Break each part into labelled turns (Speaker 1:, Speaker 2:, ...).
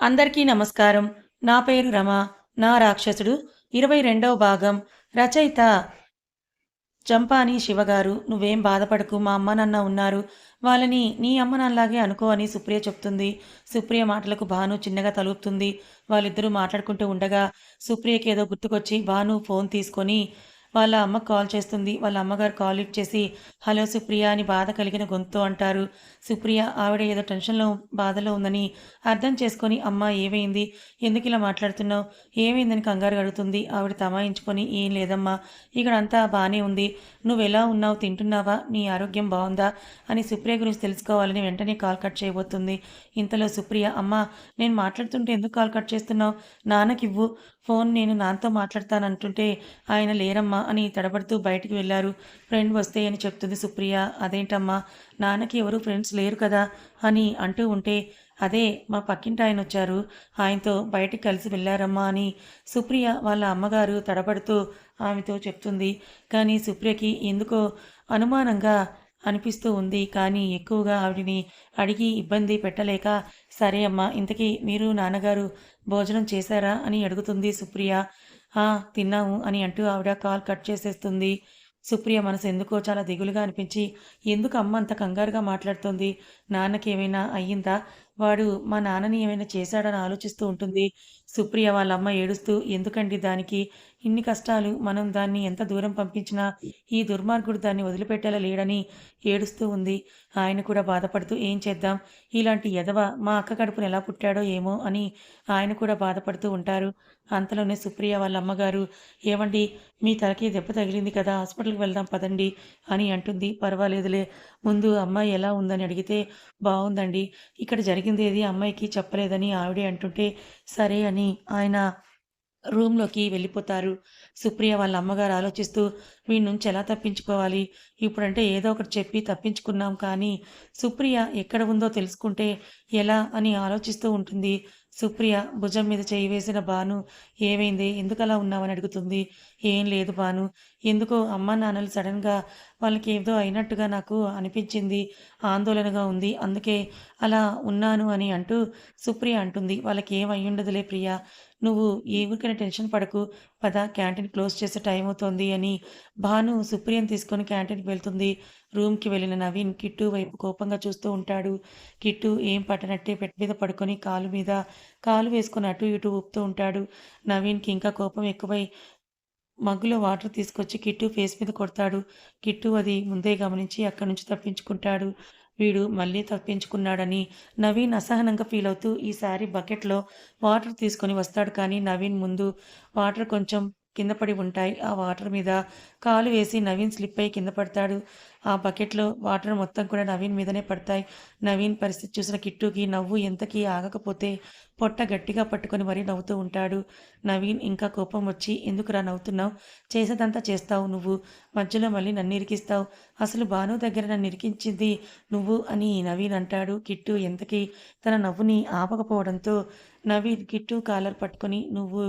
Speaker 1: అందరికీ నమస్కారం. నా పేరు రమ. నా రాక్షసుడు. ఇరవై రెండవ భాగం. రచయిత చంపాని శివగారు నువ్వేం బాధపడకు మా అమ్మ నాన్న ఉన్నారు. వాళ్ళని నీ అమ్మ నాన్నలాగే అనుకో అని సుప్రియ చెప్తుంది. సుప్రియ మాటలకు భాను చిన్నగా తలుపుతుంది. వాళ్ళిద్దరూ మాట్లాడుకుంటూ ఉండగా సుప్రియకి ఏదో గుర్తుకొచ్చి భాను ఫోన్ తీసుకొని వాళ్ళ అమ్మకు కాల్ చేస్తుంది. వాళ్ళ అమ్మగారు కాల్ లిఫ్ట్ చేసి హలో సుప్రియ అని బాధ కలిగిన గొంతు అంటారు. సుప్రియ ఆవిడ ఏదో టెన్షన్లో బాధలో ఉందని అర్థం చేసుకొని అమ్మ ఏమైంది? ఎందుకు ఇలా మాట్లాడుతున్నావు? ఏమైందని కంగారు అడుగుతుంది. ఆవిడ తమాయించుకొని ఏం లేదమ్మా. ఇక్కడ అంతా బాగానే ఉంది. నువ్వు ఎలా ఉన్నావు? తింటున్నావా? నీ ఆరోగ్యం బాగుందా? అని సుప్రియ గురించి తెలుసుకోవాలని వెంటనే కాల్ కట్ చేయబోతుంది. ఇంతలో సుప్రియ అమ్మ నేను మాట్లాడుతుంటే ఎందుకు కాల్ కట్ చేస్తున్నావు? నాన్నకివ్వు. ఫోన్ నేను నాన్నతో మాట్లాడతానంటుంటే ఆయన లేరమ్మా అని తడబడుతూ బయటికి వెళ్ళారు. ఫ్రెండ్ వస్తే అని చెప్తుంది సుప్రియ. అదేంటమ్మా? నాన్నకి ఎవరు ఫ్రెండ్స్ లేరు కదా అని అంటూ ఉంటే అదే మా పక్కింటి ఆయన వచ్చారు. ఆయనతో బయటికి కలిసి వెళ్ళారమ్మా అని సుప్రియ వాళ్ళ అమ్మగారు తడబడుతూ ఆమెతో చెప్తుంది. కానీ సుప్రియకి ఎందుకో అనుమానంగా అనిపిస్తూ ఉంది. కానీ ఎక్కువగా ఆవిడిని అడిగి ఇబ్బంది పెట్టలేక సరే అమ్మా ఇంతకీ మీరు నాన్నగారు భోజనం చేశారా అని అడుగుతుంది సుప్రియ. తిన్నాము అని అంటూ ఆవిడ కాల్ కట్ చేసేస్తుంది. సుప్రియ మనసు ఎందుకో చాలా దిగులుగా అనిపించి ఎందుకు అమ్మ అంత కంగారుగా మాట్లాడుతుంది? నాన్నకి ఏమైనా అయ్యిందా? వాడు మా నాన్నని ఏమైనా చేశాడని ఆలోచిస్తూ ఉంటుంది. సుప్రియ వాళ్ళ అమ్మ ఏడుస్తూ ఎందుకండి దానికి? ఇన్ని కష్టాలు? మనం దాన్ని ఎంత దూరం పంపించినా ఈ దుర్మార్గుడు దాన్ని వదిలిపెట్టేలా లేడని ఏడుస్తూ ఉంది. ఆయన కూడా బాధపడుతూ ఏం చేద్దాం? ఇలాంటి ఎదవ మా అక్క కడుపును ఎలా పుట్టాడో ఏమో అని ఆయన కూడా బాధపడుతూ ఉంటారు. అంతలోనే సుప్రియ వాళ్ళ అమ్మగారు ఏమండి మీ తలకి దెబ్బ తగిలింది కదా హాస్పిటల్కి వెళ్దాం పదండి అని అంటుంది. పర్వాలేదులే. ముందు అమ్మాయి ఎలా ఉందని అడిగితే బాగుందండి ఇక్కడ జరిగింది ఏది అమ్మాయికి చెప్పలేదని ఆవిడే అంటుంటే సరే అని ఆయన రూమ్లోకి వెళ్ళిపోతారు. సుప్రియ వాళ్ళ అమ్మగారు ఆలోచిస్తూ వీడి నుంచి ఎలా తప్పించుకోవాలి? ఇప్పుడంటే ఏదో ఒకటి చెప్పి తప్పించుకున్నాం కానీ సుప్రియ ఎక్కడ ఉందో తెలుసుకుంటే ఎలా అని ఆలోచిస్తూ ఉంటుంది. సుప్రియ భుజం మీద చేయి వేసిన బాను ఏమైంది? ఎందుకు అలా ఉన్నావని అడుగుతుంది. ఏం లేదు బాను ఎందుకో అమ్మ నాన్నలు సడన్గా వాళ్ళకి ఏదో అయినట్టుగా నాకు అనిపించింది. ఆందోళనగా ఉంది. అందుకే అలా ఉన్నాను అని అంటూ సుప్రియ అంటుంది. వాళ్ళకి ఏం అయ్యుండదులే ప్రియ. నువ్వు ఏ ఊరికైనా టెన్షన్ పడకు. పద క్యాంటీన్ క్లోజ్ చేసే టైం అవుతోంది అని భాను సుప్రియని తీసుకొని క్యాంటీన్కి వెళ్తుంది. రూమ్కి వెళ్ళిన నవీన్ కిట్టు వైపు కోపంగా చూస్తూ ఉంటాడు. కిట్టు ఏం పట్టనట్టే పెట్టి మీద పడుకొని కాలు మీద కాలు వేసుకొని అటు ఇటు ఊపుతూ ఉంటాడు. నవీన్కి ఇంకా కోపం ఎక్కువై మగ్గులో వాటర్ తీసుకొచ్చి కిట్టు ఫేస్ మీద కొడతాడు. కిట్టు అది ముందే గమనించి అక్కడి నుంచి తప్పించుకుంటాడు. వీడు మళ్ళీ తప్పించుకున్నాడని నవీన్ అసహనంగా ఫీల్ అవుతూ ఈసారి బకెట్లో వాటర్ తీసుకొని వస్తాడు కానీ నవీన్ ముందు వాటర్ కొంచెం కింద పడి ఉంటాయి. ఆ వాటర్ మీద కాలు వేసి నవీన్ స్లిప్ అయి కింద పడతాడు. ఆ బకెట్లో వాటర్ మొత్తం కూడా నవీన్ మీదనే పడతాయి. నవీన్ పరిస్థితి చూసిన కిట్టుకి నవ్వు ఎంతకీ ఆగకపోతే పొట్ట గట్టిగా పట్టుకొని మరీ నవ్వుతూ ఉంటాడు. నవీన్ ఇంకా కోపం వచ్చి ఎందుకురా నవ్వుతున్నావు? చేసేదంతా చేస్తావు నువ్వు. మధ్యలో మళ్ళీ నన్ను ఇరికిస్తావు. అసలు భాను దగ్గర నన్ను ఇరికించింది నువ్వు అని నవీన్ అంటాడు. కిట్టు ఎంతకీ తన నవ్వుని ఆపకపోవడంతో నవీన్ కిట్టు కాలర్ పట్టుకొని నువ్వు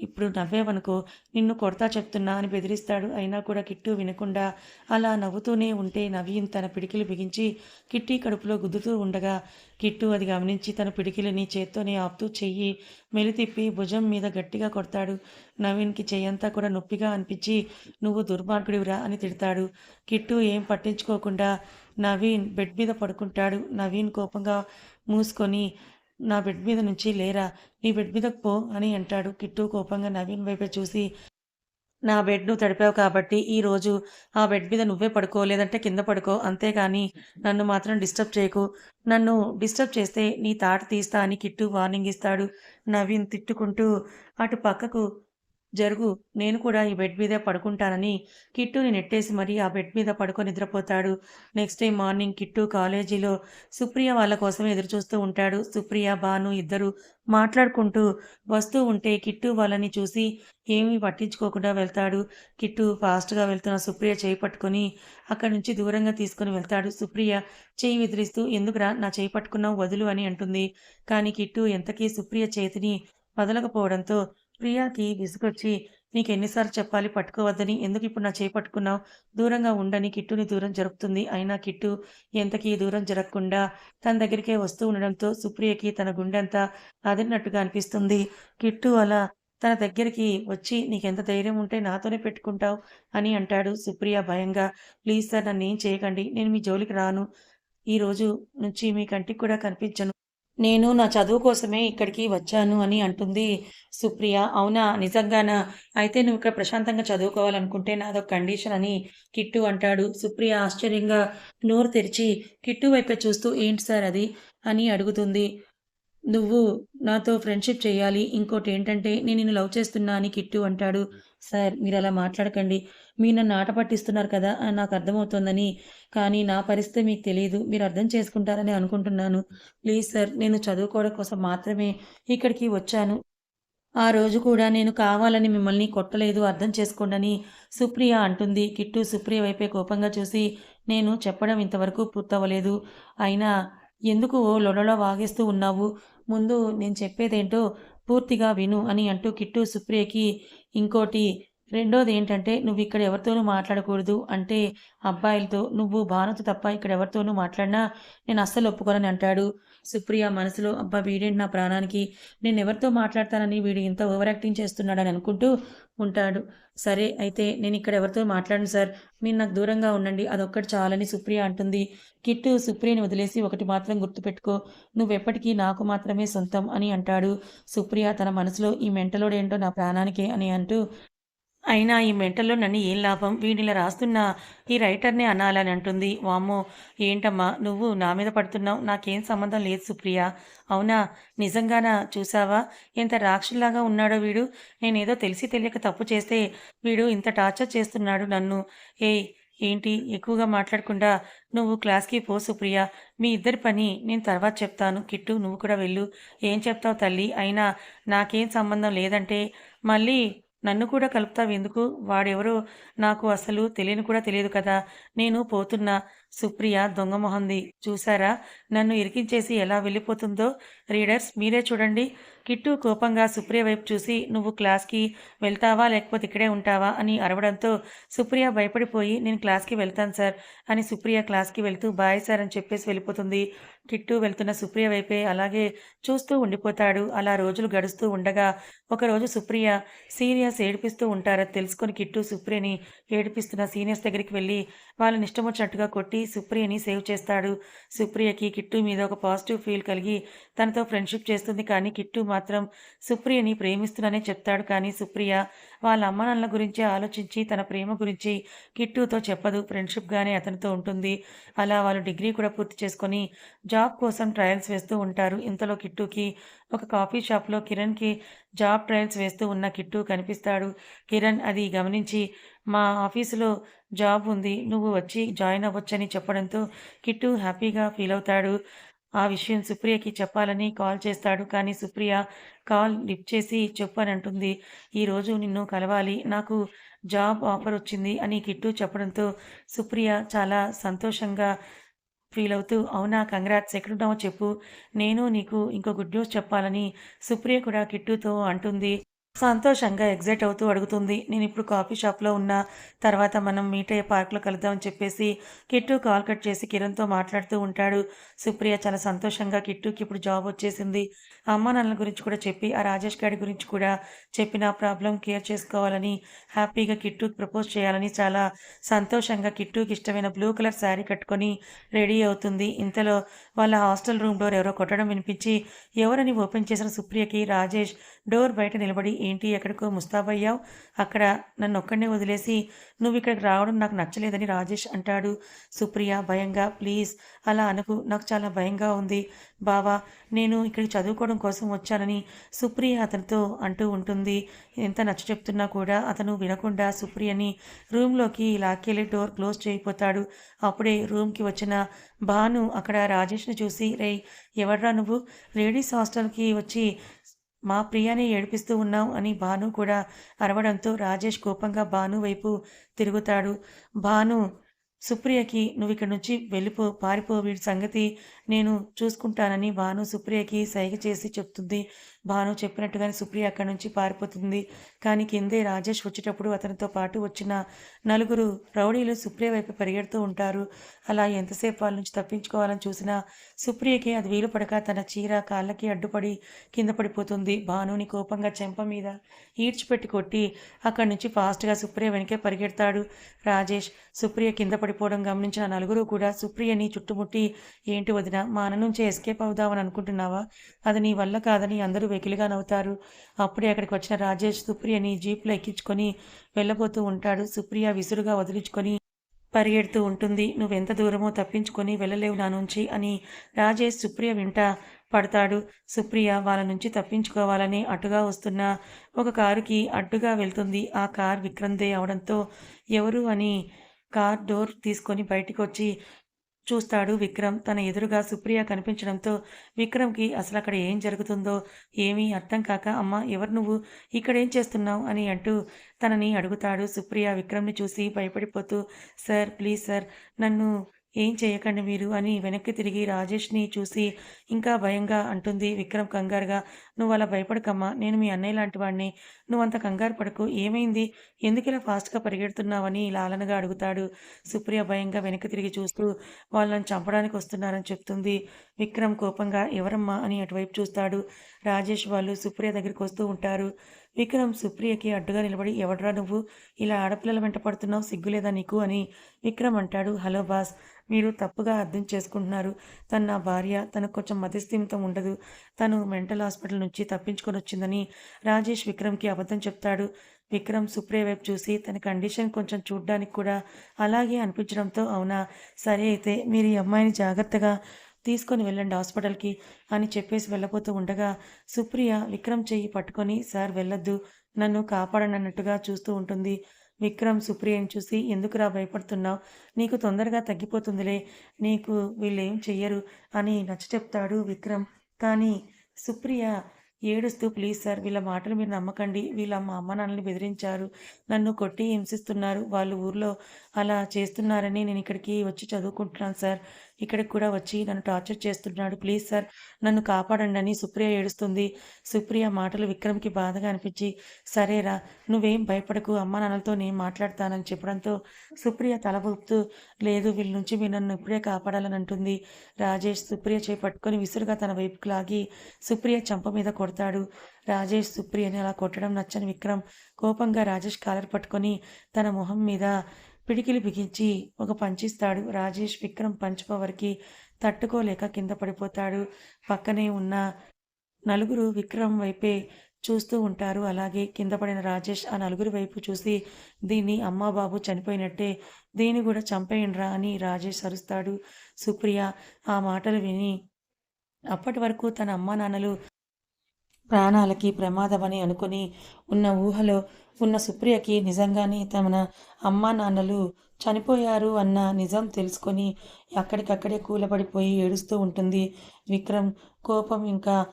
Speaker 1: ఇప్పుడు నవ్వేవనుకో నిన్ను కొడతా చెప్తున్నా అని బెదిరిస్తాడు. అయినా కూడా కిట్టు వినకుండా అలా నవ్వుతూనే ఉంటే నవీన్ తన పిడికిలు బిగించి కిట్టి కడుపులో గుద్దుతూ ఉండగా కిట్టు అది గమనించి తన పిడికిలని చేత్తోనే ఆపుతూ చెయ్యి మెలితిప్పి భుజం మీద గట్టిగా కొడతాడు. నవీన్కి చెయ్యంతా కూడా నొప్పిగా అనిపించి నువ్వు దుర్మార్గుడివిరా అని తిడతాడు. కిట్టు ఏం పట్టించుకోకుండా నవీన్ బెడ్ మీద పడుకుంటాడు. నవీన్ కోపంగా మూసుకొని నా బెడ్ మీద నుంచి లేరా? నీ బెడ్ మీదకు పో అని అంటాడు కిట్టు కోపంగా నవీన్ వైపే చూసి. నా బెడ్ నువ్వు తడిపావు కాబట్టి ఈరోజు ఆ బెడ్ మీద నువ్వే పడుకో లేదంటే కింద పడుకో. అంతేగాని నన్ను మాత్రం డిస్టర్బ్ చేయకు. నన్ను డిస్టర్బ్ చేస్తే నీ తాట తీస్తా అని కిట్టు వార్నింగ్ ఇస్తాడు. నవీన్ తిట్టుకుంటూ అటు పక్కకు జరుగు నేను కూడా ఈ బెడ్ మీదే పడుకుంటానని కిట్టుని నెట్టేసి మరీ ఆ బెడ్ మీద పడుకొని నిద్రపోతాడు. నెక్స్ట్ డే మార్నింగ్ కిట్టు కాలేజీలో సుప్రియ వాళ్ళ కోసం ఎదురుచూస్తూ ఉంటాడు. సుప్రియ భాను ఇద్దరు మాట్లాడుకుంటూ వస్తూ ఉంటే కిట్టు వాళ్ళని చూసి ఏమీ పట్టించుకోకుండా వెళ్తాడు. కిట్టు ఫాస్ట్గా వెళ్తున్న సుప్రియ చేయి పట్టుకొని అక్కడి నుంచి దూరంగా తీసుకుని వెళ్తాడు. సుప్రియ చేయి విదిరిస్తూ ఎందుకురా నా చేయి పట్టుకున్నావు వదులు అని అంటుంది. కానీ కిట్టు ఎంతకీ సుప్రియ చేతిని వదలకపోవడంతో ప్రియాకి విసుగొచ్చి నీకు ఎన్నిసార్లు చెప్పాలి పట్టుకోవద్దని? ఎందుకు ఇప్పుడు నా చేయి పట్టుకున్నావు? దూరంగా ఉండని కిట్టుని దూరం జరుపుతుంది. అయినా కిట్టు ఎంతకీ దూరం జరగకుండా తన దగ్గరికే వస్తూ ఉండడంతో సుప్రియకి తన గుండెంతా అదిరినట్టుగా అనిపిస్తుంది. కిట్టు అలా తన దగ్గరికి వచ్చి నీకెంత ధైర్యం ఉంటే నాతోనే పెట్టుకుంటావు అని అంటాడు సుప్రియ భయంగా. ప్లీజ్ సార్ నన్ను ఏం చేయకండి. నేను మీ జోలికి రాను. ఈ రోజు నుంచి మీ కంటికి కూడా కనిపించను. నేను నా చదువు కోసమే ఇక్కడికి వచ్చాను అని అంటుంది సుప్రియ. అవునా? నిజంగానా? అయితే నువ్వు ఇక్కడ ప్రశాంతంగా చదువుకోవాలనుకుంటే నాదొక కండిషన్ అని కిట్టు అంటాడు. సుప్రియ ఆశ్చర్యంగా నోరు తెరిచి కిట్టు వైపే చూస్తూ ఏంటి సార్ అది? అని అడుగుతుంది. నువ్వు నాతో ఫ్రెండ్షిప్ చేయాలి ఇంకోటి ఏంటంటే నేను నిన్ను లవ్ చేస్తున్నా అని కిట్టు అంటాడు. సార్ మీరు అలా మాట్లాడకండి. మీరు నన్ను ఆట పట్టిస్తున్నారు కదా అని నాకు అర్థమవుతోందని. కానీ నా పరిస్థితి మీకు తెలియదు మీరు అర్థం చేసుకుంటారని అనుకుంటున్నాను. ప్లీజ్ సార్ నేను చదువుకోవడం కోసం మాత్రమే ఇక్కడికి వచ్చాను. ఆ రోజు కూడా నేను కావాలని మిమ్మల్ని కొట్టలేదు అర్థం చేసుకోండి సుప్రియ అంటుంది. కిట్టు సుప్రియ వైపే కోపంగా చూసి నేను చెప్పడం ఇంతవరకు పూర్తవ్వలేదు. అయినా ఎందుకు ఓ లొడలో వాగేస్తూ ఉన్నావు? ముందు నేను చెప్పేదేంటో పూర్తిగా విను అని అంటూ కిట్టు సుప్రియకి ఇంకోటి రెండోది ఏంటంటే నువ్వు ఇక్కడ ఎవరితోనూ మాట్లాడకూడదు. అంటే అబ్బాయిలతో నువ్వు భానుతో తప్ప ఇక్కడ ఎవరితోనూ మాట్లాడినా నేను అస్సలు ఒప్పుకోనని అంటాడు. సుప్రియ మనసులో అబ్బా వీడేంటి నా ప్రాణానికి? నేను ఎవరితో మాట్లాడతానని వీడు ఇంత ఓవర్ యాక్టింగ్ చేస్తున్నాడని అనుకుంటూ ఉంటాడు. సరే అయితే నేను ఇక్కడ ఎవరితో మాట్లాడను సార్. మీరు నాకు దూరంగా ఉండండి. అదొక్కటి చాలని సుప్రియ అంటుంది. కిట్టు సుప్రియని వదిలేసి ఒకటి మాత్రం గుర్తుపెట్టుకో. నువ్వెప్పటికీ నాకు మాత్రమే సొంతం అని అంటాడు. సుప్రియ తన మనసులో ఈ మెంటలోడేంటో నా ప్రాణానికే అని అంటూ అయినా ఈ మెంటల్లో నన్ను ఏం లాభం? వీడిలా రాస్తున్న ఈ రైటర్నే అనాలని అంటుంది. వామ్మో ఏంటమ్మా? నువ్వు నా మీద పడుతున్నావు. నాకేం సంబంధం లేదు సుప్రియ. అవునా? నిజంగానా? చూసావా? ఎంత రాక్షుల్లాగా ఉన్నాడో వీడు. నేనేదో తెలిసి తెలియక తప్పు చేస్తే వీడు ఇంత టార్చర్ చేస్తున్నాడు నన్ను. ఏయ్ ఏంటి? ఎక్కువగా మాట్లాడకుండా నువ్వు క్లాస్కి పో సుప్రియ. మీ ఇద్దరి పని నేను తర్వాత చెప్తాను. కిట్టు నువ్వు కూడా వెళ్ళు. ఏం చెప్తావు తల్లి? అయినా నాకేం సంబంధం లేదంటే మళ్ళీ నన్ను కూడా కలుపుతావు ఎందుకు? వాడెవరో నాకు అసలు తెలియని కూడా తెలియదు కదా. నేను పోతున్నా. సుప్రియ దొంగమొహంది చూసారా నన్ను ఇరికించేసి ఎలా వెళ్ళిపోతుందో? రీడర్స్ మీరే చూడండి. కిట్టు కోపంగా సుప్రియ వైపు చూసి నువ్వు క్లాస్కి వెళ్తావా? లేకపోతే ఇక్కడే ఉంటావా? అని అరవడంతో సుప్రియ భయపడిపోయి నేను క్లాస్కి వెళ్తాను సార్ అని సుప్రియ క్లాస్కి వెళ్తూ బాయ్ సార్ అని చెప్పేసి వెళ్ళిపోతుంది. కిట్టు వెళ్తున్న సుప్రియ వైపే అలాగే చూస్తూ ఉండిపోతాడు. అలా రోజులు గడుస్తూ ఉండగా ఒకరోజు సుప్రియ సీనియర్స్ ఏడిపిస్తూ ఉంటారని తెలుసుకొని కిట్టు సుప్రియని ఏడిపిస్తున్న సీనియర్స్ దగ్గరికి వెళ్ళి వాళ్ళని ఇష్టం వచ్చినట్టుగా కొట్టి సుప్రియని సేవ్ చేస్తాడు. సుప్రియకి కిట్టు మీద ఒక పాజిటివ్ ఫీల్ కలిగి తనతో ఫ్రెండ్షిప్ చేస్తుంది. కానీ కిట్టు మాత్రం సుప్రియని ప్రేమిస్తున్నానే చెప్తాడు. కానీ సుప్రియ వాళ్ళ అమ్మానాన్నల గురించి ఆలోచించి తన ప్రేమ గురించి కిట్టుతో చెప్పదు. ఫ్రెండ్షిప్గానే అతనితో ఉంటుంది. అలా వాళ్ళు డిగ్రీ కూడా పూర్తి చేసుకొని జాబ్ కోసం ట్రయల్స్ వేస్తూ ఉంటారు. ఇంతలో కిట్టుకి ఒక కాఫీ షాప్లో కిరణ్కి జాబ్ ట్రయల్స్ వేస్తూ ఉన్న కిట్టు కనిపిస్తాడు. కిరణ్ అది గమనించి మా ఆఫీసులో జాబ్ ఉంది. నువ్వు వచ్చి జాయిన్ అవ్వచ్చని చెప్పడంతో కిట్టు హ్యాపీగా ఫీల్ అవుతాడు. ఆ విషయం సుప్రియకి చెప్పాలని కాల్ చేస్తాడు. కానీ సుప్రియ కాల్ లిఫ్ట్ చేసి చెప్పని అంటుంది ఈరోజు నిన్ను కలవాలి. నాకు జాబ్ ఆఫర్ వచ్చింది అని కిట్టు చెప్పడంతో సుప్రియ చాలా సంతోషంగా ఫీల్ అవుతూ అవునా కంగ్రాట్స్ ఎక్కడున్నావో చెప్పు. నేను నీకు ఇంకో గుడ్ న్యూస్ చెప్పాలని సుప్రియ కూడా కిట్టుతో అంటుంది. సంతోషంగా ఎగ్జైట్ అవుతూ అడుగుతుంది నేను ఇప్పుడు కాఫీ షాప్లో ఉన్న తర్వాత మనం మీట్ అయ్యే పార్క్లో కలుద్దామని చెప్పేసి కిట్టు కాల్ కట్ చేసి కిరణ్తో మాట్లాడుతూ ఉంటాడు. సుప్రియ చాలా సంతోషంగా కిట్టుకి ఇప్పుడు జాబ్ వచ్చేసింది. అమ్మ నాన్నల గురించి కూడా చెప్పి ఆ రాజేష్ గారి గురించి కూడా చెప్పిన ప్రాబ్లం కేర్ చేసుకోవాలని హ్యాపీగా కిట్టుకి ప్రపోజ్ చేయాలని చాలా సంతోషంగా కిట్టుకి ఇష్టమైన బ్లూ కలర్ శారీ కట్టుకొని రెడీ అవుతుంది. ఇంతలో వాళ్ళ హాస్టల్ రూమ్ డోర్ ఎవరో కొట్టడం వినిపించి ఎవరని ఓపెన్ చేసిన సుప్రియకి రాజేష్ డోర్ బయట నిలబడి ఏంటి? ఎక్కడికో ముస్తాబయ్యావు? అక్కడ నన్ను ఒక్కడనే వదిలేసి నువ్వు ఇక్కడికి రావడం నాకు నచ్చలేదని రాజేష్ అంటాడు. సుప్రియ భయంగా ప్లీజ్ అలా అనుకు. నాకు చాలా భయంగా ఉంది. బావా నేను ఇక్కడికి చదువుకోవడం కోసం వచ్చానని సుప్రియ అతనితో అంటూ ఉంటుంది. ఎంత నచ్చ చెప్తున్నా కూడా అతను వినకుండా సుప్రియని రూమ్లోకి లాక్కెళ్ళి డోర్ క్లోజ్ చేయిపోతాడు అప్పుడే రూమ్కి వచ్చిన భాను అక్కడ రాజేష్ని చూసి రే ఎవడ్రా నువ్వు? లేడీస్ హాస్టల్కి వచ్చి మా ప్రియాని ఏడిపిస్తూ ఉన్నావు అని భాను కూడా అరవడంతో రాజేష్ కోపంగా భాను వైపు తిరుగుతాడు. భాను సుప్రియకి నువ్వు ఇక్కడి నుంచి వెళ్ళిపో పారిపో వీడి సంగతి నేను చూసుకుంటానని భాను సుప్రియకి సైగ చేసి చెప్తుంది. భాను చెప్పినట్టుగానే సుప్రియ అక్కడి నుంచి పారిపోతుంది. కానీ కిందే రాజేష్ వచ్చేటప్పుడు అతనితో పాటు వచ్చిన నలుగురు రౌడీలు సుప్రియ వైపు పరిగెడుతూ ఉంటారు. అలా ఎంతసేపు వాళ్ళ నుంచి తప్పించుకోవాలని చూసినా సుప్రియకి అది వీలు పడక తన చీర కాళ్ళకి అడ్డుపడి కింద పడిపోతుంది. భానుని కోపంగా చెంప మీద ఈడ్చిపెట్టి కొట్టి అక్కడి నుంచి ఫాస్ట్గా సుప్రియ వెనకే పరిగెడతాడు. రాజేష్ సుప్రియ కింద పడిపోవడం గమనించిన నలుగురు కూడా సుప్రియని చుట్టుముట్టి ఏంటి వదిన మా అన్న నుంచి ఎస్కేప్ అవుదామని అనుకుంటున్నావా? అది నీ వల్ల కాదని అందరూ వెకిలిగా నవ్వుతారు. అప్పుడే అక్కడికి వచ్చిన రాజేష్ సుప్రియని జీప్లో ఎక్కించుకొని వెళ్ళబోతూ ఉంటాడు. సుప్రియ విసురుగా వదిలించుకొని పరిగెడుతూ ఉంటుంది. నువ్వెంత దూరమో తప్పించుకొని వెళ్ళలేవు నా నుంచి అని రాజేష్ సుప్రియ వింటా పడతాడు. సుప్రియ వాళ్ళ నుంచి తప్పించుకోవాలని అటుగా వస్తున్న ఒక కారుకి అడ్డుగా వెళ్తుంది. ఆ కార్ విక్రందే అవడంతో ఎవరు అని కార్ డోర్ తీసుకొని బయటికి వచ్చి చూస్తాడు విక్రమ్. తన ఎదురుగా సుప్రియ కనిపించడంతో విక్రమ్కి అసలు అక్కడ ఏం జరుగుతుందో ఏమీ అర్థం కాక అమ్మ ఎవరు నువ్వు? ఇక్కడ ఏం చేస్తున్నావు? అని అంటూ తనని అడుగుతాడు సుప్రియ. విక్రమ్ని చూసి భయపడిపోతూ సార్ ప్లీజ్ సార్ నన్ను ఏం చేయకండి మీరు అని వెనక్కి తిరిగి రాజేష్ని చూసి ఇంకా భయంగా అంటుంది విక్రమ్ కంగారుగా. నువ్వు అలా భయపడకమ్మా నేను మీ అన్నయ్య లాంటి వాడిని నువ్వంత కంగారు పడకు. ఏమైంది? ఎందుకు ఇలా ఫాస్ట్గా పరిగెడుతున్నావని లాలనగా అడుగుతాడు. సుప్రియ భయంగా వెనక్కి తిరిగి చూస్తూ వాళ్ళని చంపడానికి వస్తున్నారని చెప్తుంది. విక్రమ్ కోపంగా ఎవరమ్మా? అని అటువైపు చూస్తాడు. రాజేష్ వాళ్ళు సుప్రియ దగ్గరికి వస్తూ ఉంటారు. విక్రమ్ సుప్రియకి అడ్డుగా నిలబడి ఎవడరా నువ్వు? ఇలా ఆడపిల్లల వెంట పడుతున్నావు సిగ్గులేదా నీకు? అని విక్రమ్ అంటాడు. హలో బాస్ మీరు తప్పుగా అర్థం చేసుకుంటున్నారు. తను నా భార్య. తనకు కొంచెం మధ్యస్థిమితం ఉండదు. తను మెంటల్ హాస్పిటల్ నుంచి తప్పించుకొని వచ్చిందని రాజేష్ విక్రమ్కి అబద్ధం చెప్తాడు. విక్రమ్ సుప్రియ వైపు చూసి తన కండిషన్ కొంచెం చూడ్డానికి కూడా అలాగే అనిపించడంతో అవునా? సరే అయితే మీరు ఈ అమ్మాయిని జాగ్రత్తగా తీసుకొని వెళ్ళండి హాస్పిటల్కి అని చెప్పేసి వెళ్ళబోతూ ఉండగా సుప్రియ విక్రమ్ చెయ్యి పట్టుకొని సార్ వెళ్ళొద్దు నన్ను కాపాడనన్నట్టుగా చూస్తూ ఉంటుంది. విక్రమ్ సుప్రియని చూసి ఎందుకురా భయపడుతున్నావు? నీకు తొందరగా తగ్గిపోతుందిలే నీకు వీళ్ళేం చెయ్యరు అని నచ్చ చెప్తాడు విక్రమ్. కానీ సుప్రియ ఏడుస్తూ ప్లీజ్ సార్ వీళ్ళ మాటలు మీరు నమ్మకండి. వీళ్ళ మా అమ్మ నాన్నని బెదిరించారు. నన్ను కొట్టి హింసిస్తున్నారు. వాళ్ళు ఊర్లో అలా చేస్తున్నారని నేను ఇక్కడికి వచ్చి చదువుకుంటున్నాను సార్. ఇక్కడికి కూడా వచ్చి నన్ను టార్చర్ చేస్తున్నాడు. ప్లీజ్ సార్ నన్ను కాపాడండి అని సుప్రియ ఏడుస్తుంది. సుప్రియ మాటలు విక్రమ్కి బాధగా అనిపించి సరేరా నువ్వేం భయపడకు అమ్మా నాన్నలతో నేను మాట్లాడతానని చెప్పడంతో సుప్రియ తలబొప్తూ లేదు వీళ్ళ నుంచి మీరు నన్ను ఇప్పుడే కాపాడాలని అంటుంది. రాజేష్ సుప్రియ చేపట్టుకొని పట్టుకొని విసురుగా తన వైపుకు లాగి సుప్రియ చంప మీద కొడతాడు. రాజేష్ సుప్రియని అలా కొట్టడం నచ్చని విక్రమ్ కోపంగా రాజేష్ కాలర్ పట్టుకొని తన మొహం మీద పిడికిలి బిగించి ఒక పంచిస్తాడు. రాజేష్ విక్రమ్ పంచ్ పవర్కి తట్టుకోలేక కింద పడిపోతాడు. పక్కనే ఉన్న నలుగురు విక్రమ్ వైపే చూస్తూ ఉంటారు. అలాగే కింద పడిన రాజేష్ ఆ నలుగురి వైపు చూసి దీన్ని అమ్మా బాబు చనిపోయినట్టే దీన్ని కూడా చంపేయండిరా అని రాజేష్ అరుస్తాడు. సుప్రియ ఆ మాటలు విని అప్పటి వరకు తన అమ్మా నాన్నలు ప్రాణాలకి ప్రమాదమని అనుకుని ఉన్న ఊహలో ఉన్న సుప్రియకి నిజంగానే తమ అమ్మా నాన్నలు చనిపోయారు అన్న నిజం తెలుసుకొని అక్కడికక్కడే కూలబడిపోయి ఏడుస్తూ ఉంటుంది. విక్రమ్ కోపం ఇంకా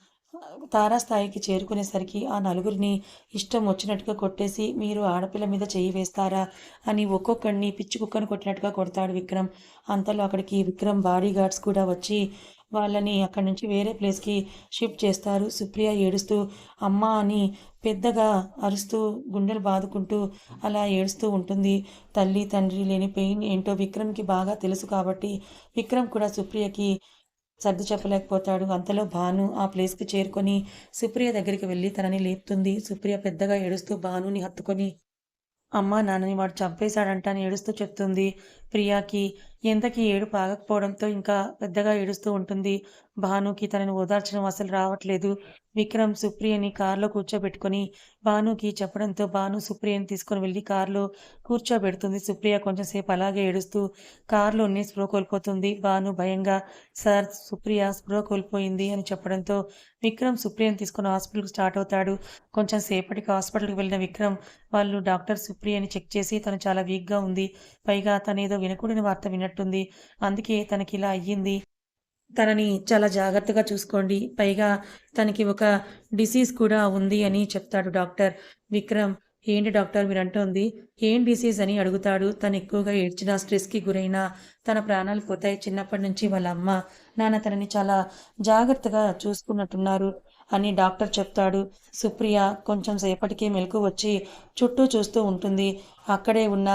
Speaker 1: తారాస్థాయికి చేరుకునేసరికి ఆ నలుగురిని ఇష్టం వచ్చినట్టుగా కొట్టేసి మీరు ఆడపిల్ల మీద చేయి వేస్తారా అని ఒక్కొక్కడిని పిచ్చి కుక్కను కొట్టినట్టుగా కొడతాడు విక్రమ్. అంతలో అక్కడికి విక్రమ్ బాడీ గార్డ్స్ కూడా వచ్చి వాళ్ళని అక్కడి నుంచి వేరే ప్లేస్కి షిఫ్ట్ చేస్తారు. సుప్రియ ఏడుస్తూ అమ్మ అని పెద్దగా అరుస్తూ గుండెలు బాదుకుంటూ అలా ఏడుస్తూ ఉంటుంది. తల్లి తండ్రి లేని పెయిన్ ఏంటో విక్రమ్కి బాగా తెలుసు కాబట్టి విక్రమ్ కూడా సుప్రియకి సర్ది చెప్పలేకపోతాడు. అంతలో భాను ఆ ప్లేస్కి చేరుకొని సుప్రియ దగ్గరికి వెళ్ళి తనని లేపుతుంది. సుప్రియ పెద్దగా ఏడుస్తూ భానుని హత్తుకొని అమ్మ నాన్నని వాడు చంపేశాడంట అని ఏడుస్తూ చెప్తుంది. ప్రియాకి ఎంతకీ ఏడు పాగకపోవడంతో ఇంకా పెద్దగా ఏడుస్తూ ఉంటుంది. భానుకి తనని ఓదార్చడం అసలు రావట్లేదు. విక్రమ్ సుప్రియని కారులో కూర్చోబెట్టుకొని భానుకి చెప్పడంతో భాను సుప్రియని తీసుకొని వెళ్ళి కారులో కూర్చోబెడుతుంది. సుప్రియ కొంచెంసేపు అలాగే ఏడుస్తూ కారులోనే స్ప్రో కోల్పోతుంది. భాను భయంగా సార్ సుప్రియ స్ప్రో కోల్పోయింది అని చెప్పడంతో విక్రమ్ సుప్రియని తీసుకుని హాస్పిటల్కి స్టార్ట్ అవుతాడు. కొంచెం సేపటికి హాస్పిటల్కి వెళ్ళిన విక్రమ్ వాళ్ళు డాక్టర్ సుప్రియని చెక్ చేసి తను చాలా వీక్గా ఉంది. పైగా తనేదో వినకూడని వార్త వినట్టుంది అందుకే తనకి ఇలా అయ్యింది. తనని చాలా జాగ్రత్తగా చూసుకోండి. పైగా తనకి ఒక డిసీజ్ కూడా ఉంది అని చెప్తాడు డాక్టర్ విక్రమ్. ఏంటి డాక్టర్ మీరు అంటోంది? ఏం డిసీజ్ అని అడుగుతాడు. తను ఎక్కువగా ఏడ్చిన స్ట్రెస్కి గురైనా తన ప్రాణాలు పోతాయి చిన్నప్పటి నుంచి వాళ్ళ అమ్మ. నాన్న తనని చాలా జాగ్రత్తగా చూసుకున్నట్టున్నారు అని డాక్టర్ చెప్తాడు. సుప్రియ కొంచెం సేపటికి మెలకు వచ్చి చుట్టూ చూస్తూ ఉంటుంది. అక్కడే ఉన్న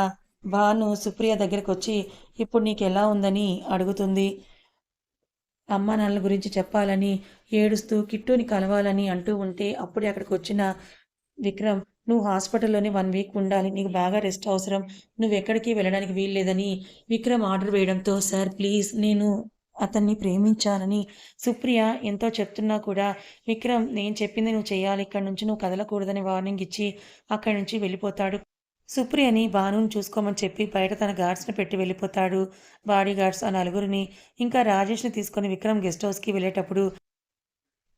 Speaker 1: భాను సుప్రియ దగ్గరకు వచ్చి ఇప్పుడు నీకు ఎలా ఉందని అడుగుతుంది. అమ్మ నాన్నల గురించి చెప్పాలని ఏడుస్తూ కిట్టుని కలవాలని అంటూ ఉంటే అప్పుడే అక్కడికి వచ్చిన విక్రమ్ నువ్వు హాస్పిటల్లోనే వన్ వీక్ ఉండాలి నీకు బాగా రెస్ట్ అవసరం నువ్వు ఎక్కడికి వెళ్ళడానికి వీల్లేదని విక్రమ్ ఆర్డర్ వేయడంతో సార్ ప్లీజ్ నేను అతన్ని ప్రేమించాలని సుప్రియ ఎంతో చెప్తున్నా కూడా విక్రమ్ నేను చెప్పింది నువ్వు చేయాలి ఇక్కడి నుంచి నువ్వు కదలకూడదని వార్నింగ్ ఇచ్చి అక్కడి నుంచి వెళ్ళిపోతాడు. సుప్రియని భానుని చూసుకోమని చెప్పి బయట తన గార్డ్స్ని పెట్టి వెళ్ళిపోతాడు. బాడీ గార్డ్స్ ఆ నలుగురిని ఇంకా రాజేష్ని తీసుకొని విక్రమ్ గెస్ట్ హౌస్కి వెళ్ళేటప్పుడు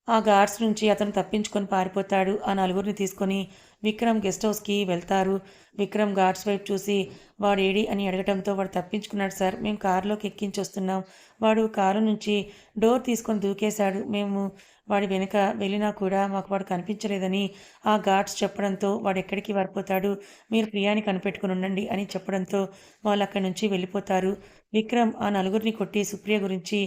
Speaker 1: ఆ గార్డ్స్ నుంచి అతను తప్పించుకొని పారిపోతాడు. ఆ నలుగురిని తీసుకొని విక్రమ్ గెస్ట్ హౌస్కి వెళ్తారు. విక్రమ్ గార్డ్స్ వైపు చూసి వాడు ఏడి? అని అడగడంతో వాడు తప్పించుకున్నాడు సార్. మేము కారులోకి ఎక్కించి వస్తున్నాం వాడు కారు నుంచి డోర్ తీసుకొని దూకేశాడు. మేము వాడి వెనుక వెళ్ళినా కూడా మాకు వాడు కనిపించలేదని ఆ గార్డ్స్ చెప్పడంతో వాడు ఎక్కడికి వారిపోతాడు మీరు ప్రియాని కనిపెట్టుకుని ఉండండి అని చెప్పడంతో వాళ్ళు అక్కడి నుంచి వెళ్ళిపోతారు. విక్రమ్ ఆ నలుగురిని కొట్టి సుప్రియ గురించి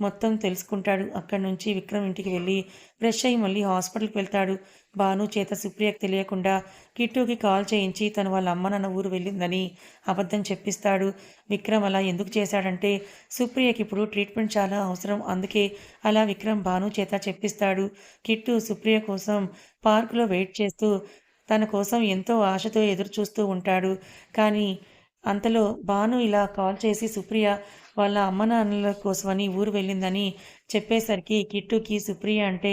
Speaker 1: మొత్తం తెలుసుకుంటాడు. అక్కడి నుంచి విక్రమ్ ఇంటికి వెళ్ళి ఫ్రెష్ అయ్యి మళ్ళీ హాస్పిటల్కి వెళ్తాడు. భాను చేత సుప్రియకు తెలియకుండా కిట్టుకి కాల్ చేయించి తను వాళ్ళ అమ్మనన్న ఊరు వెళ్ళిందని అబద్ధం చెప్పిస్తాడు. విక్రమ్ అలా ఎందుకు చేశాడంటే సుప్రియకి ఇప్పుడు ట్రీట్మెంట్ చాలా అవసరం. అందుకే అలా విక్రమ్ భాను చేత చెప్పిస్తాడు. కిట్టు సుప్రియ కోసం పార్కులో వెయిట్ చేస్తూ తన కోసం ఎంతో ఆశతో ఎదురు చూస్తూ ఉంటాడు. కానీ అంతలో భాను ఇలా కాల్ చేసి సుప్రియ వాళ్ళ అమ్మ నాన్నల కోసమని ఊరు వెళ్ళిందని చెప్పేసరికి కిట్టుకి సుప్రియ అంటే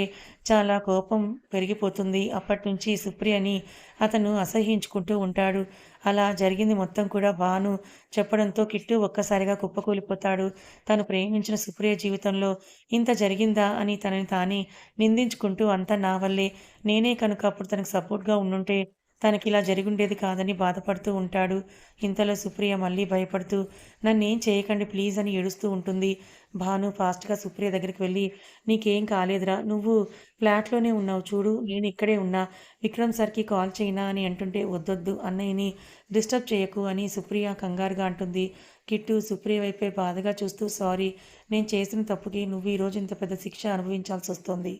Speaker 1: చాలా కోపం పెరిగిపోతుంది. అప్పటి నుంచి సుప్రియని అతను అసహించుకుంటూ ఉంటాడు. అలా జరిగింది మొత్తం కూడా భాను చెప్పడంతో కిట్టు ఒక్కసారిగా కుప్పకూలిపోతాడు. తను ప్రేమించిన సుప్రియ జీవితంలో ఇంత జరిగిందా అని తనని తానే నిందించుకుంటూ అంతా నా వల్లే. నేనే కనుక అప్పుడు తనకు సపోర్ట్గా ఉండుంటే తనకి ఇలా జరిగుండేది కాదని బాధపడుతూ ఉంటాడు. ఇంతలో సుప్రియ మళ్ళీ భయపడుతూ నన్నేం చేయకండి ప్లీజ్ అని ఏడుస్తూ ఉంటుంది. భాను ఫాస్ట్గా సుప్రియ దగ్గరికి వెళ్ళి నీకేం కాలేదురా నువ్వు ఫ్లాట్లోనే ఉన్నావు చూడు నేను ఇక్కడే ఉన్నా. విక్రమ్ సార్కి కాల్ చేయనా అని అంటుంటే వద్దొద్దు అన్నయ్యని డిస్టర్బ్ చేయకు అని సుప్రియ కంగారుగా అంటుంది. కిట్టు సుప్రియ వైపే బాధగా చూస్తూ సారీ నేను చేసిన తప్పుకి నువ్వు ఈరోజు ఇంత పెద్ద శిక్ష అనుభవించాల్సి వస్తుంది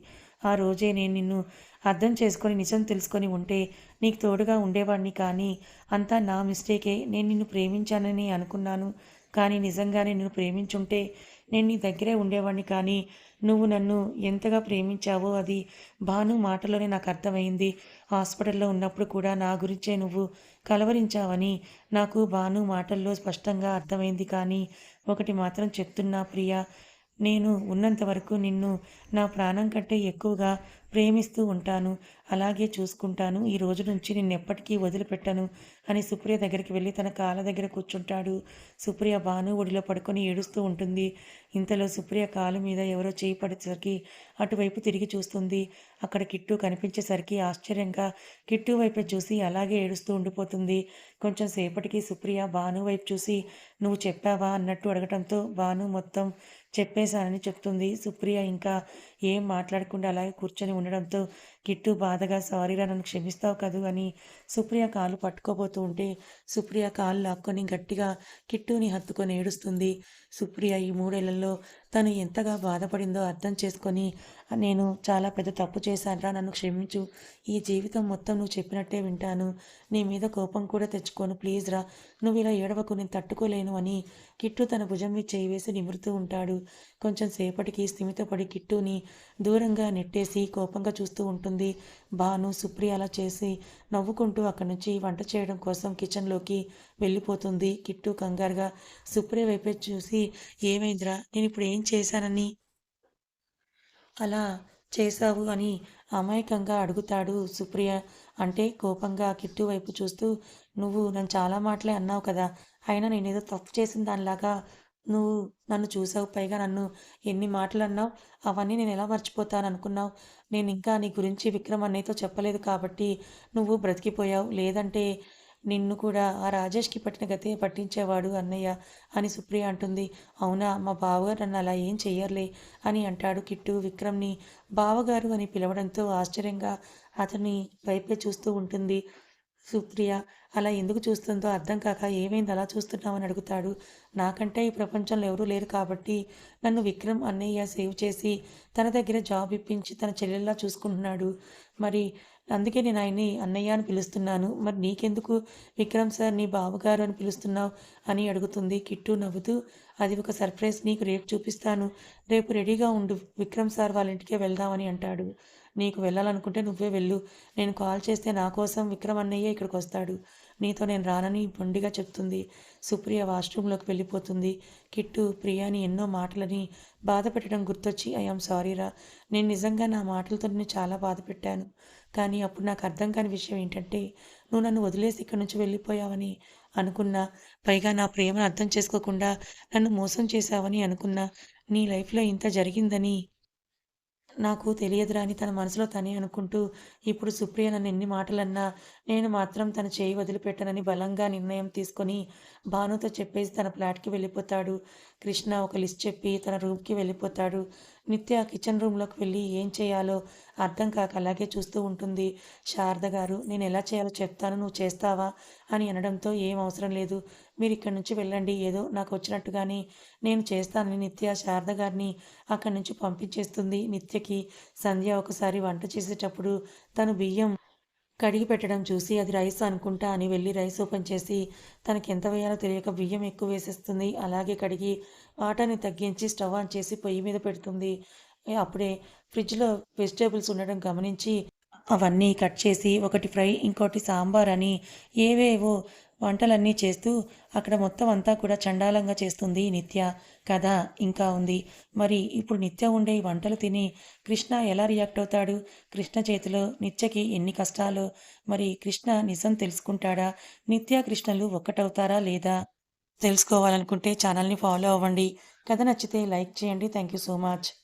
Speaker 1: ఆ రోజే నేను నిన్ను అర్థం చేసుకొని నిజం తెలుసుకొని ఉంటే నీకు తోడుగా ఉండేవాడిని కానీ అంతా నా మిస్టేకే. నేను నిన్ను ప్రేమించానని అనుకున్నాను కానీ నిజంగానే నిన్ను ప్రేమించుంటే నేను నీ దగ్గరే ఉండేవాడిని కానీ నువ్వు నన్ను ఎంతగా ప్రేమించావో అది భాను మాటలోనే నాకు అర్థమైంది. హాస్పిటల్లో ఉన్నప్పుడు కూడా నా గురించే నువ్వు కలవరించావని నాకు భాను మాటల్లో స్పష్టంగా అర్థమైంది కానీ ఒకటి మాత్రం చెప్తున్నా ప్రియా నేను ఉన్నంత వరకు నిన్ను నా ప్రాణం కంటే ఎక్కువగా ప్రేమిస్తూ ఉంటాను. అలాగే చూసుకుంటాను. ఈ రోజు నుంచి నిన్ను ఎప్పటికీ వదిలిపెట్టను అని సుప్రియ దగ్గరికి వెళ్ళి తన కాళ్ళ దగ్గర కూర్చుంటాడు. సుప్రియ భాను ఒడిలో పడుకొని ఏడుస్తూ ఉంటుంది. ఇంతలో సుప్రియ కాలు మీద ఎవరో చేయి పడేసరికి అటువైపు తిరిగి చూస్తుంది. అక్కడ కిట్టు కనిపించేసరికి ఆశ్చర్యంగా కిట్టు వైపు చూసి అలాగే ఏడుస్తూ ఉండిపోతుంది. కొంచెం సేపటికి సుప్రియ భాను వైపు చూసి నువ్వు చెప్పావా? అన్నట్టు అడగటంతో భాను మొత్తం చెప్పేశానని చెప్తుంది సుప్రియ. ఇంకా ఏం మాట్లాడకుండా అలాగే కూర్చొని ఉండడంతో కిట్టు బాధగా సారీరా నన్ను క్షమిస్తావు కదూ అని సుప్రియ కాలు పట్టుకోబోతూ ఉంటే సుప్రియ కాలు లాక్కొని గట్టిగా కిట్టుని హత్తుకొని ఏడుస్తుంది. సుప్రియ ఈ మూడేళ్ళలో తను ఎంతగా బాధపడిందో అర్థం చేసుకొని నేను చాలా పెద్ద తప్పు చేశానరా నన్ను క్షమించు. ఈ జీవితం మొత్తం నువ్వు చెప్పినట్టే వింటాను. నీ మీద కోపం కూడా తెచ్చుకోను. ప్లీజ్ రా నువ్వు ఇలా ఏడవకు నేను తట్టుకోలేను అని కిట్టు తన భుజం మీద చేయి వేసి నిమురుతూ ఉంటాడు. కొంచెం సేపటికి స్థిమితపడి కిట్టుని దూరంగా నెట్టేసి కోపంగా చూస్తూ ఉంటుంది. భాను సుప్రియ అలా చేసి నవ్వుకుంటూ అక్కడి నుంచి వంట చేయడం కోసం కిచెన్లోకి వెళ్ళిపోతుంది. కిట్టు కంగారుగా సుప్రియ వైపే చూసి ఏమైందిరా? నేను ఇప్పుడు ఏం చేశానని? అలా చేశావు అని అమాయకంగా అడుగుతాడు సుప్రియ. అంటే కోపంగా కిట్టు వైపు చూస్తూ నువ్వు నన్ను చాలా మాటలే అన్నావు కదా. అయినా నేనేదో తప్పు చేసిన దానిలాగా నువ్వు నన్ను చూసావు పైగా నన్ను ఎన్ని మాటలు అన్నావు అవన్నీ నేను ఎలా మర్చిపోతాను అనుకున్నావు నేను ఇంకా నీ గురించి విక్రమ్ అన్నయ్యతో చెప్పలేదు కాబట్టి నువ్వు బ్రతికిపోయావు. లేదంటే నిన్ను కూడా ఆ రాజేష్కి పట్టిన గతే పట్టించేవాడు అన్నయ్య అని సుప్రియ అంటుంది. అవునా మా బావగారు నన్ను అలా ఏం చెయ్యర్లే అని అంటాడు కిట్టు విక్రమ్ని. బావగారు అని పిలవడంతో ఆశ్చర్యంగా అతని వైపే చూస్తూ ఉంటుంది. సుప్రియ అలా ఎందుకు చూస్తుందో అర్థం కాక ఏమైంది అలా చూస్తున్నావని అడుగుతాడు. నాకంటే ఈ ప్రపంచంలో ఎవరూ లేరు కాబట్టి నన్ను విక్రమ్ అన్నయ్య సేవ్ చేసి తన దగ్గర జాబ్ ఇప్పించి తన చెల్లెల్లా చూసుకుంటున్నాడు. మరి అందుకే నేను ఆయన్ని అన్నయ్య అని పిలుస్తున్నాను. మరి నీకెందుకు విక్రమ్ సార్ నీ బావగారు అని పిలుస్తున్నావు అని అడుగుతుంది. కిట్టు నవ్వుతూ అది ఒక సర్ప్రైజ్ నీకు రేపు చూపిస్తాను. రేపు రెడీగా ఉండు విక్రమ్ సార్ వాళ్ళ ఇంటికే వెళ్దామని అంటాడు. నీకు వెళ్ళాలనుకుంటే నువ్వే వెళ్ళు. నేను కాల్ చేస్తే నా కోసం విక్రమ్ అన్నయ్య ఇక్కడికి వస్తాడు. నీతో నేను రానని బొండిగా చెప్తుంది. సుప్రియ వాష్రూమ్లోకి వెళ్ళిపోతుంది. కిట్టు ప్రియాని ఎన్నో మాటలని బాధ పెట్టడం గుర్తొచ్చి ఐఎమ్ సారీరా నేను నిజంగా నా మాటలతో నిన్ను చాలా బాధ పెట్టాను. కానీ అప్పుడు నాకు అర్థం కాని విషయం ఏంటంటే నువ్వు నన్ను వదిలేసి ఇక్కడి నుంచి వెళ్ళిపోయావని అనుకున్నా. పైగా నా ప్రేమను అర్థం చేసుకోకుండా నన్ను మోసం చేశావని అనుకున్నా. నీ లైఫ్లో ఇంత జరిగిందని నాకు తెలియదురా అని తన మనసులో తనే అనుకుంటూ ఇప్పుడు సుప్రియ నన్ను ఎన్ని మాటలన్నా నేను మాత్రం తన చేయి వదిలిపెట్టనని బలంగా నిర్ణయం తీసుకొని భానుతో చెప్పేసి తన ఫ్లాట్కి వెళ్ళిపోతాడు. కృష్ణ ఒక లిస్ట్ చెప్పి తన రూమ్కి వెళ్ళిపోతాడు. నిత్య కిచెన్ రూమ్లోకి వెళ్ళి ఏం చేయాలో అర్థం కాక అలాగే చూస్తూ ఉంటుంది. శారద గారు నేను ఎలా చేయాలో చెప్తాను నువ్వు చేస్తావా? అని అనడంతో ఏం అవసరం లేదు. మీరు ఇక్కడి నుంచి వెళ్ళండి ఏదో నాకు వచ్చినట్టుగానే నేను చేస్తానని నిత్య శారద గారిని అక్కడి నుంచి పంపించేస్తుంది నిత్యకి. సంధ్య ఒకసారి వంట చేసేటప్పుడు తను బియ్యం కడిగి పెట్టడం చూసి అది రైస్ అనుకుంటా అని వెళ్ళి రైస్ ఓపెన్ చేసి తనకి ఎంత వేయాలో తెలియక బియ్యం ఎక్కువ వేసేస్తుంది. అలాగే కడిగి వాటర్ని తగ్గించి స్టవ్ ఆన్ చేసి పొయ్యి మీద పెడుతుంది. అప్పుడే ఫ్రిడ్జ్లో వెజిటేబుల్స్ ఉండడం గమనించి అవన్నీ కట్ చేసి ఒకటి ఫ్రై ఇంకోటి సాంబార్ అని ఏవేవో వంటలన్నీ చేస్తూ అక్కడ మొత్తం అంతా కూడా చండాలంగా చేస్తుంది నిత్య కథ ఇంకా ఉంది. మరి ఇప్పుడు నిత్య ఉండే ఈ వంటలు తిని కృష్ణ ఎలా రియాక్ట్ అవుతాడు? కృష్ణ చేతిలో నిత్యకి ఎన్ని కష్టాలు? మరి కృష్ణ నిజం తెలుసుకుంటాడా? నిత్య కృష్ణలు ఒక్కటవుతారా లేదా? తెలుసుకోవాలనుకుంటే ఛానల్ని ఫాలో అవ్వండి. కథ నచ్చితే లైక్ చేయండి. Thank you so much